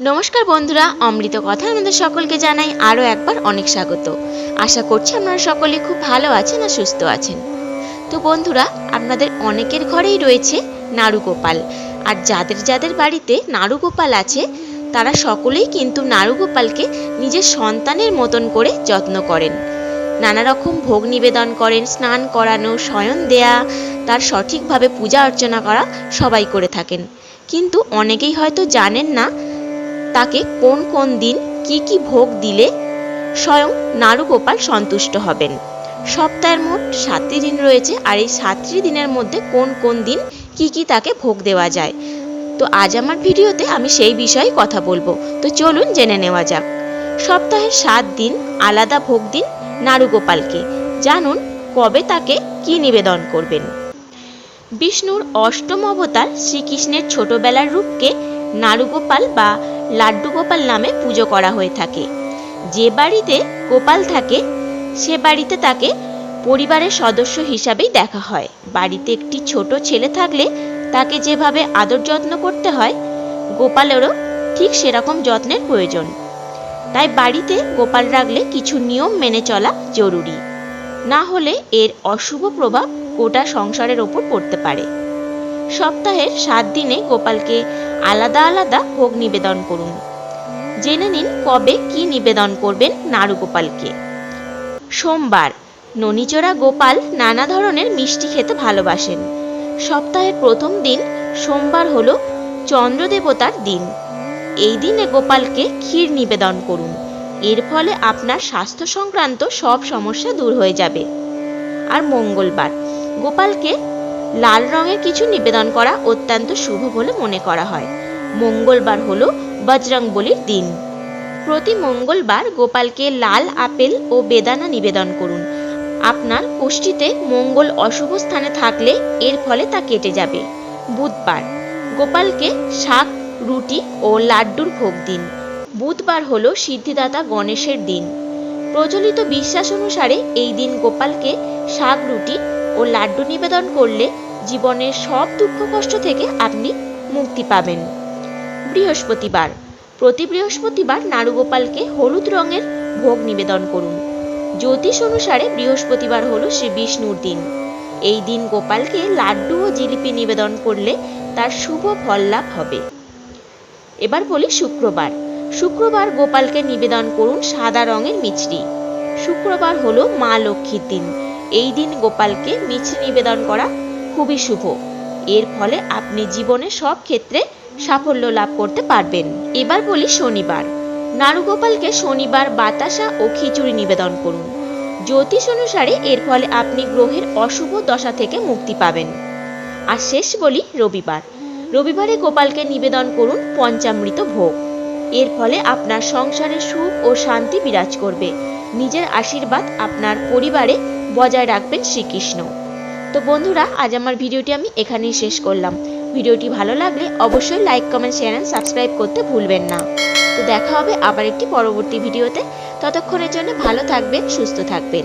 নমস্কার বন্ধুরা, অমৃত কথা আমাদের সকলকে জানাই আরও একবার অনেক স্বাগত। আশা করছি আপনারা সকলে খুব ভালো আছেন আর সুস্থ আছেন। তো বন্ধুরা, আপনাদের অনেকের ঘরেই রয়েছে নাড়ু গোপাল আর যাদের যাদের বাড়িতে নাড়ু গোপাল আছে, তারা সকলেই কিন্তু নাড়ু গোপালকে নিজের সন্তানের মতন করে যত্ন করেন। নানা রকম ভোগ নিবেদন করেন, স্নান করানো, শয়ন দেয়া, তার সঠিকভাবে পূজা অর্চনা করা সবাই করে থাকেন। কিন্তু অনেকেই হয়তো জানেন না তাকে কোন কোন দিন কি কি ভোগ দিলে স্বয়ং নাড়ুগোপাল সন্তুষ্ট হবেন। সপ্তাহের মোট সাতটি দিন রয়েছে আর এই সাতটি দিনের মধ্যে কোন কোন দিন কি কি তাকে ভোগ দেওয়া যায়। তো আজ আমার ভিডিওতে আমি সেই বিষয়ে কথা বলব। তো চলুন জেনে নেওয়া যাক। সপ্তাহে সাত দিন আলাদা ভোগ দিন নাড়ুগোপালকে জানুন কবে তাকে কি নিবেদন করবেন। বিষ্ণুর অষ্টম অবতার শ্রীকৃষ্ণের ছোটবেলার রূপকে নাড়ুগোপাল বা লাড্ডু গোপাল নামে পুজো করা হয়ে থাকে। যে বাড়িতে গোপাল থাকে, সে বাড়িতে তাকে পরিবারের সদস্য হিসাবেই দেখা হয়। বাড়িতে একটি ছোট ছেলে থাকলে তাকে যেভাবে আদর যত্ন করতে হয়, গোপালেরও ঠিক সেরকম যত্নের প্রয়োজন। তাই বাড়িতে গোপাল রাখলে কিছু নিয়ম মেনে চলা জরুরি। না হলে এর অশুভ প্রভাব গোটা সংসারের ওপর পড়তে পারে। সপ্তাহের সাত দিনে গোপালকে আলাদা আলাদা ভোগ নিবেদন করুন। জেনে নিন কবে কি নিবেদন করবেন নাড়ু গোপালকে সোমবার, ননিচোরা গোপাল নানা ধরনের মিষ্টি খেতে ভালোবাসেন। সপ্তাহের প্রথম দিন, সোমবার হল চন্দ্র দেবতার দিন। এই দিনে গোপালকে ক্ষীর নিবেদন করুন। এর ফলে আপনার স্বাস্থ্য সংক্রান্ত সব সমস্যা দূর হয়ে যাবে। আর মঙ্গলবার, গোপালকে লাল রঙের কিছু নিবেদন করা অত্যন্ত শুভ বলে মনে করা হয়। মঙ্গলবার হলো বজরংবলির দিন। প্রতি মঙ্গলবার গোপালকে লাল আপেল ও বেদানা নিবেদন করুন। আপনার কোষ্ঠীতে মঙ্গল অশুভ স্থানে থাকলে এর ফলে তা কেটে যাবে। বুধবার, গোপালকে শাক, রুটি ও লাড্ডুর ভোগ দিন। বুধবার হলো সিদ্ধিদাতা গণেশের দিন। প্রচলিত বিশ্বাস অনুসারে এই দিন গোপালকে শাক, রুটি ও লাড্ডু নিবেদন করলে জীবনের সব দুঃখ কষ্ট থেকে আপনি মুক্তি পাবেন। বৃহস্পতিবার। প্রতি বৃহস্পতিবার নাড়ুগোপালকে হলুদ রঙের ভোগ নিবেদন করুন। জ্যোতিষ অনুসারে বৃহস্পতিবার হলো শ্রী বিষ্ণুর দিন। এই দিন গোপালকে লাড্ডু ও জিলিপি নিবেদন করলে তার শুভ ফল লাভ হবে। এবার বলি শুক্রবার। শুক্রবার গোপালকে নিবেদন করুন সাদা রঙের মিছরি। শুক্রবার হলো মা লক্ষ্মীর দিন। এই দিন গোপালকে মিছরি নিবেদন করা খুবই শুভ। এর ফলে আপনি জীবনে সব ক্ষেত্রে সাফল্য লাভ করতে পারবেন। এবার বলি শনিবার। নাড়ুগোপালকে শনিবার বাতাসা ও খিচুড়ি নিবেদন করুন। জ্যোতিষ অনুসারে এর ফলে আপনি গ্রহের অশুভ দশা থেকে মুক্তি পাবেন। আর শেষ বলি রবিবার। রবিবারে গোপালকে নিবেদন করুন পঞ্চামৃত ভোগ। এর ফলে আপনার সংসারে সুখ ও শান্তি বিরাজ করবে। নিজের আশীর্বাদ আপনার পরিবারে বজায় রাখবেন শ্রীকৃষ্ণ। তো বন্ধুরা, আজ আমার ভিডিওটি আমি এখানেই শেষ করলাম। ভিডিওটি ভালো লাগলে অবশ্যই like comment share and subscribe করতে ভুলবেন না। তো দেখা হবে আবার একটি পরবর্তী ভিডিওতে। ততক্ষণের জন্য ভালো থাকবেন, সুস্থ থাকবেন।